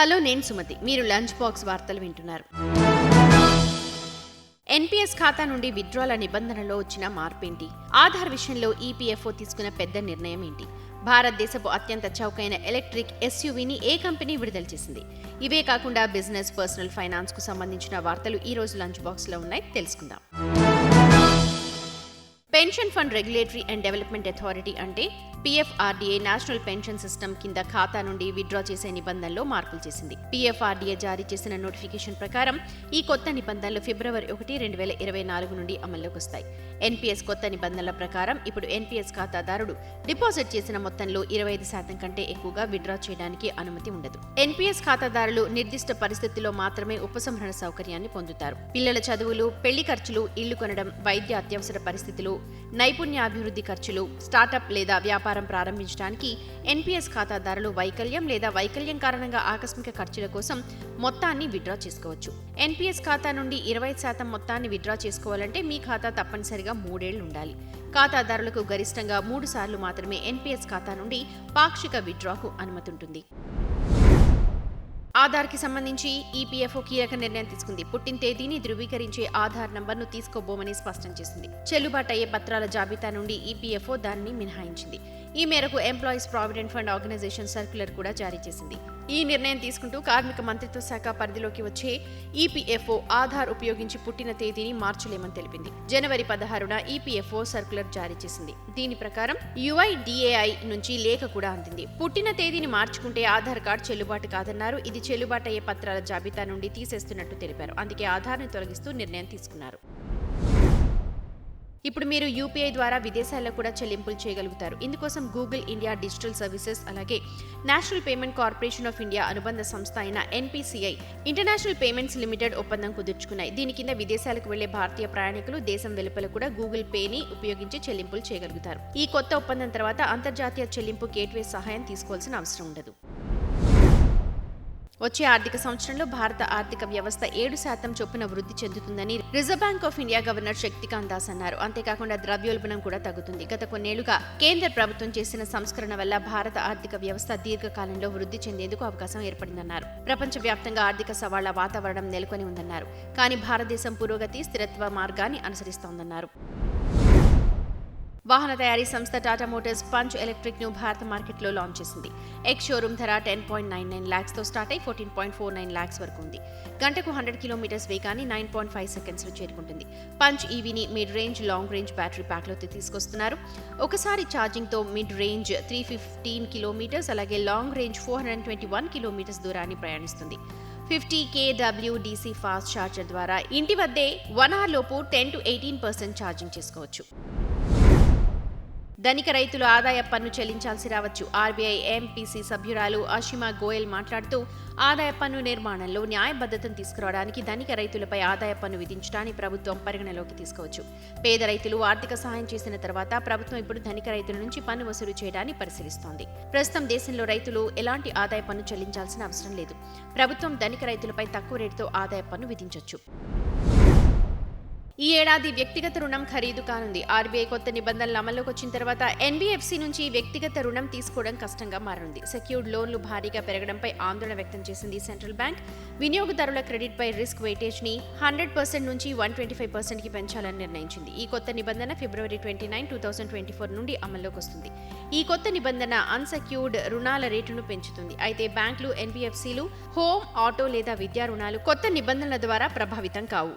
Hello నేను సుమతి. మీరు lunch box వార్తలు వింటున్నారు. ఎన్పీఎస్ ఖాతా నుండి విత్డ్రాల నిబంధనలో వచ్చిన మార్పేంటి? ఆధార్ విషయంలో ఈపీఎఫ్ఓ తీసుకున్న పెద్ద నిర్ణయం ఏంటి? భారతదేశపు అత్యంత చౌకైన ఎలక్ట్రిక్ ఎస్యూవీని ఏ కంపెనీ విడుదల చేసింది? ఇవే కాకుండా బిజినెస్ పర్సనల్ ఫైనాన్స్కు సంబంధించిన వార్తలు ఈ రోజు లంచ్ బాక్స్లో ఉన్నాయి. తెలుసుకుందాం. Pension fund regulatory and development authority అంటే పీఎఫ్ఆర్డీఏ నేషనల్ పెన్షన్ సిస్టమ్ కింద ఖాతా నుండి విత్డ్రా చేసే నిబంధనలో మార్పులు చేసింది. పీఎఫ్ఆర్డీఏ జారీ చేసిన నోటిఫికేషన్ ప్రకారం ఈ కొత్త నిబంధనలు ఫిబ్రవరి ఒకటి రెండు వేల ఇరవై నాలుగు నుండి అమల్లోకి వస్తాయి. ఎన్పీఎస్ కొత్త నిబంధనల ప్రకారం ఇప్పుడు ఎన్పీఎస్ ఖాతాదారుడు డిపాజిట్ చేసిన మొత్తంలో ఇరవై ఐదు శాతం కంటే ఎక్కువగా విత్డ్రా చేయడానికి అనుమతి ఉండదు. ఎన్పీఎస్ ఖాతాదారులు నిర్దిష్ట పరిస్థితుల్లో మాత్రమే ఉపసంహరణ సౌకర్యాన్ని పొందుతారు. పిల్లల చదువులు పెళ్ళి ఖర్చులు ఇళ్ళు కొనడం వైద్య అత్యవసర పరిస్థితులు నైపుణ్యాభివృద్ధి ఖర్చులు స్టార్టప్ లేదా వ్యాపార ప్రారంభించడానికి ఎన్పిఎస్ ఖాతాదారులు వైకల్యం లేదా వైకల్యం కారణంగా ఆకస్మిక ఖర్చుల కోసం మొత్తాన్ని విత్డ్రా చేసుకోవచ్చు. ఎన్పిఎస్ ఖాతా నుండి ఇరవై శాతం మొత్తాన్ని విత్డ్రా చేసుకోవాలంటే మీ ఖాతా తప్పనిసరిగా మూడేళ్ళు ఉండాలి. ఖాతాదారులకు గరిష్టంగా మూడు సార్లు మాత్రమే ఎన్పిఎస్ ఖాతా నుండి పాక్షిక విత్డ్రాకు అనుమతి ఉంటుంది. ఆధార్కి సంబంధించి ఈపీఎఫ్ఓ కీలక నిర్ణయం తీసుకుంది. పుట్టిన తేదీని ధృవీకరించే ఆధార్ నంబర్ను తీసుకోబోమని స్పష్టం చేసింది. చెల్లుబాటు అయ్యే పత్రాల జాబితా నుండి ఈపీఎఫ్ఓ దానిని మినహాయించింది. ఈ మేరకు employees provident fund organisation circular కూడా జారీ చేసింది. ఈ నిర్ణయం తీసుకుంటూ కార్మిక మంత్రిత్వ శాఖ పరిధిలోకి వచ్చే ఈపీఎఫ్ఓ ఆధార్ ఉపయోగించి పుట్టిన తేదీని మార్చలేమని తెలిపింది. జనవరి పదహారున ఈపీఎఫ్ఓ సర్క్యులర్ జారీ చేసింది. దీని ప్రకారం యుఐడిఏఐ నుంచి లేఖ కూడా అందింది. పుట్టిన తేదీని మార్చుకుంటే ఆధార్ కార్డు చెల్లుబాటు కాదన్నారు. ఇది చెల్లుబాటు అయ్యే పత్రాల జాబితా నుండి తీసేస్తున్నట్టు తెలిపారు. అందుకే ఆధార్ను తొలగిస్తూ నిర్ణయం తీసుకున్నారు. ఇప్పుడు మీరు యూపీఐ ద్వారా విదేశాల్లో కూడా చెల్లింపులు చేయగలుగుతారు. ఇందుకోసం గూగుల్ ఇండియా డిజిటల్ సర్వీసెస్ అలాగే national payment corporation of India అనుబంధ సంస్థ అయిన ఎన్పిసిఐ ఇంటర్నేషనల్ పేమెంట్స్ లిమిటెడ్ ఒప్పందం కుదుర్చుకున్నాయి. దీని కింద విదేశాలకు వెళ్ళే భారతీయ ప్రయాణికులు దేశం వెలుపల కూడా గూగుల్ పేని ఉపయోగించి చెల్లింపులు చేయగలుగుతారు. ఈ కొత్త ఒప్పందం తర్వాత అంతర్జాతీయ చెల్లింపు గేట్వే సహాయం తీసుకోవాల్సిన అవసరం ఉండదు. వచ్చే ఆర్థిక సంవత్సరంలో భారత ఆర్థిక వ్యవస్థ ఏడు శాతం చొప్పున వృద్ధి చెందుతుందని reserve bank of India governor Shaktikanta Das అన్నారు. అంతేకాకుండా ద్రవ్యోల్బణం కూడా తగ్గుతుంది. గత కొన్నేళ్ళుగా కేంద్ర ప్రభుత్వం చేసిన సంస్కరణ వల్ల భారత ఆర్థిక వ్యవస్థ దీర్ఘకాలంలో వృద్ధి చెందేందుకు అవకాశం ఏర్పడిందన్నారు. ప్రపంచవ్యాప్తంగా ఆర్థిక సవాళ్ళ వాతావరణం నెలకొని ఉందన్నారు. కానీ భారతదేశం పురోగతి స్థిరత్వ మార్గాన్ని అనుసరిస్తోందన్నారు. వాహన తయారీ సంస్థ టాటా మోటార్స్ పంచ్ ఎలక్ట్రిక్ను భారత మార్కెట్లో లాంచ్ చేసింది. ఎక్స్ షోరూమ్ ధర టెన్ పాయింట్ నైన్ నైన్ ల్యాక్స్తో స్టార్ట్ అయి fourteen point four nine lakhs వరకు ఉంది. గంటకు హండ్రెడ్ కిలోమీటర్స్ వేగాన్ని నైన్ పాయింట్ ఫైవ్ సెకండ్స్లో చేరుకుంటుంది. Punch ఈవీని mid range long range battery ప్యాక్లో తీసుకొస్తున్నారు. ఒకసారి ఛార్జింగ్తో mid range three fifteen kilometres అలాగే long range four hundred twenty one kilometres దూరాన్ని ప్రయాణిస్తుంది. Fifty KW DC fast charger ద్వారా ఇంటి వద్దే వన్ అవర్ లోపు ten to eighteen percent charging చేసుకోవచ్చు. ధనిక రైతులు ఆదాయ పన్ను చెల్లించాల్సి రావచ్చు. ఆర్బీఐ ఎంపీసీ సభ్యురాలు అషిమా గోయల్ మాట్లాడుతూ ఆదాయ పన్ను నిర్మాణంలో న్యాయబద్ధతను తీసుకురావడానికి ధనిక రైతులపై ఆదాయ పన్ను విధించడాన్ని ప్రభుత్వం పరిగణలోకి తీసుకోవచ్చు. పేద రైతులు ఆర్థిక సహాయం చేసిన తర్వాత ప్రభుత్వం ఇప్పుడు ధనిక రైతుల నుంచి పన్ను వసూలు చేయడాన్ని పరిశీలిస్తోంది. ప్రస్తుతం దేశంలో రైతులు ఎలాంటి ఆదాయ పన్ను చెల్లించాల్సిన అవసరం లేదు. ప్రభుత్వం ధనిక రైతులపై తక్కువ రేటుతో ఆదాయ పన్ను విధించవచ్చు ఈ ఏడాది వ్యక్తిగత రుణం ఖరీదు కానుంది. ఆర్బీఐ కొత్త నిబంధనలు అమల్లోకి వచ్చిన తర్వాత ఎన్బీఎఫ్సీ నుంచి వ్యక్తిగత రుణం తీసుకోవడం కష్టంగా మారనుంది సెక్యూర్డ్ లోన్లు భారీగా పెరగడంపై ఆందోళన వ్యక్తం చేసింది సెంట్రల్ బ్యాంక్. వినియోగదారుల క్రెడిట్ పై రిస్క్ వెయిటేజ్ని హండ్రెడ్ పర్సెంట్ నుంచి వన్ ట్వంటీ ఫైవ్ పర్సెంట్కి పెంచాలని నిర్ణయించింది. ఈ కొత్త నిబంధన ఫిబ్రవరి twenty nine two thousand twenty four నుండి అమల్లోకి వస్తుంది. ఈ కొత్త నిబంధన అన్సెక్యూర్డ్ రుణాల రేటును పెంచుతుంది. అయితే బ్యాంకులు ఎన్బీఎఫ్సీలు హోమ్ ఆటో లేదా విద్యా రుణాలు కొత్త నిబంధనల ద్వారా ప్రభావితం కావు.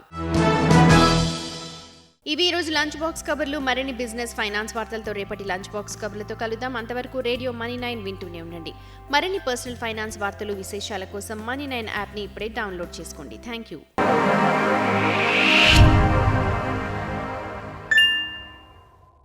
ఇవి ఈ రోజు లంచ్ బాక్స్ కబుర్లు. మరిన్ని బిజినెస్ ఫైనాన్స్ వార్తలతో రేపటి లంచ్ బాక్స్ కబుర్లతో కలుద్దాం. అంతవరకు రేడియో మనీ నైన్ వింటూనే ఉండండి. మరిన్ని పర్సనల్ ఫైనాన్స్ వార్తలు విశేషాల కోసం మనీ నైన్ యాప్ని ఇప్పుడే డౌన్లోడ్ చేసుకోండి. Thank you.